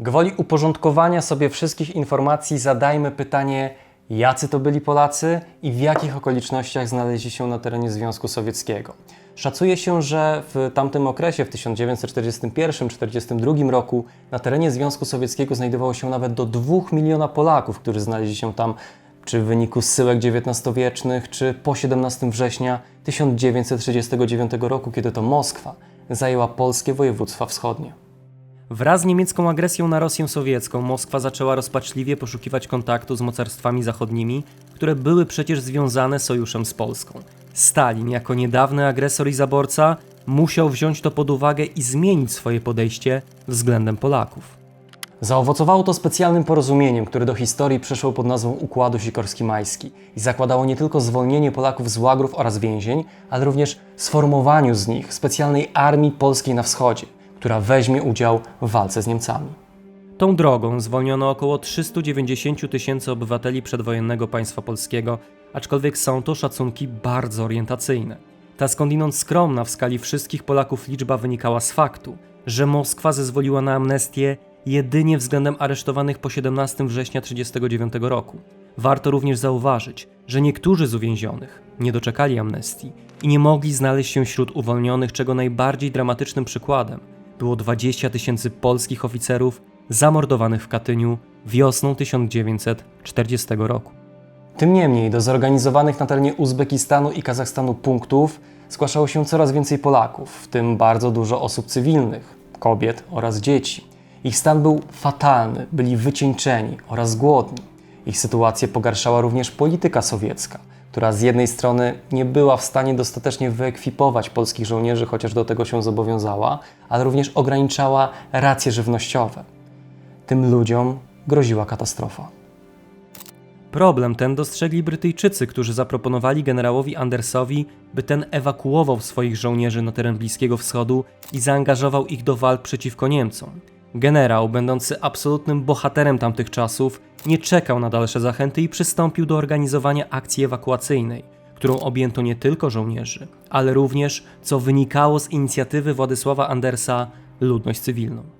Gwoli uporządkowania sobie wszystkich informacji zadajmy pytanie, jacy to byli Polacy i w jakich okolicznościach znaleźli się na terenie Związku Sowieckiego. Szacuje się, że w tamtym okresie, w 1941-1942 roku, na terenie Związku Sowieckiego znajdowało się nawet do 2 miliona Polaków, którzy znaleźli się tam czy w wyniku zsyłek XIX-wiecznych, czy po 17 września 1939 roku, kiedy to Moskwa zajęła polskie województwa wschodnie. Wraz z niemiecką agresją na Rosję sowiecką Moskwa zaczęła rozpaczliwie poszukiwać kontaktu z mocarstwami zachodnimi, które były przecież związane sojuszem z Polską. Stalin, jako niedawny agresor i zaborca, musiał wziąć to pod uwagę i zmienić swoje podejście względem Polaków. Zaowocowało to specjalnym porozumieniem, które do historii przeszło pod nazwą Układu Sikorski-Majski i zakładało nie tylko zwolnienie Polaków z łagrów oraz więzień, ale również sformowaniu z nich specjalnej armii polskiej na wschodzie, która weźmie udział w walce z Niemcami. Tą drogą zwolniono około 390 tysięcy obywateli przedwojennego państwa polskiego, aczkolwiek są to szacunki bardzo orientacyjne. Ta skądinąd skromna w skali wszystkich Polaków liczba wynikała z faktu, że Moskwa zezwoliła na amnestię jedynie względem aresztowanych po 17 września 1939 roku. Warto również zauważyć, że niektórzy z uwięzionych nie doczekali amnestii i nie mogli znaleźć się wśród uwolnionych, czego najbardziej dramatycznym przykładem było 20 tysięcy polskich oficerów zamordowanych w Katyniu wiosną 1940 roku. Tym niemniej do zorganizowanych na terenie Uzbekistanu i Kazachstanu punktów zgłaszało się coraz więcej Polaków, w tym bardzo dużo osób cywilnych, kobiet oraz dzieci. Ich stan był fatalny, byli wycieńczeni oraz głodni. Ich sytuację pogarszała również polityka sowiecka, która z jednej strony nie była w stanie dostatecznie wyekwipować polskich żołnierzy, chociaż do tego się zobowiązała, ale również ograniczała racje żywnościowe. Tym ludziom groziła katastrofa. Problem ten dostrzegli Brytyjczycy, którzy zaproponowali generałowi Andersowi, by ten ewakuował swoich żołnierzy na teren Bliskiego Wschodu i zaangażował ich do walk przeciwko Niemcom. Generał, będący absolutnym bohaterem tamtych czasów, nie czekał na dalsze zachęty i przystąpił do organizowania akcji ewakuacyjnej, którą objęto nie tylko żołnierzy, ale również, co wynikało z inicjatywy Władysława Andersa, ludność cywilną.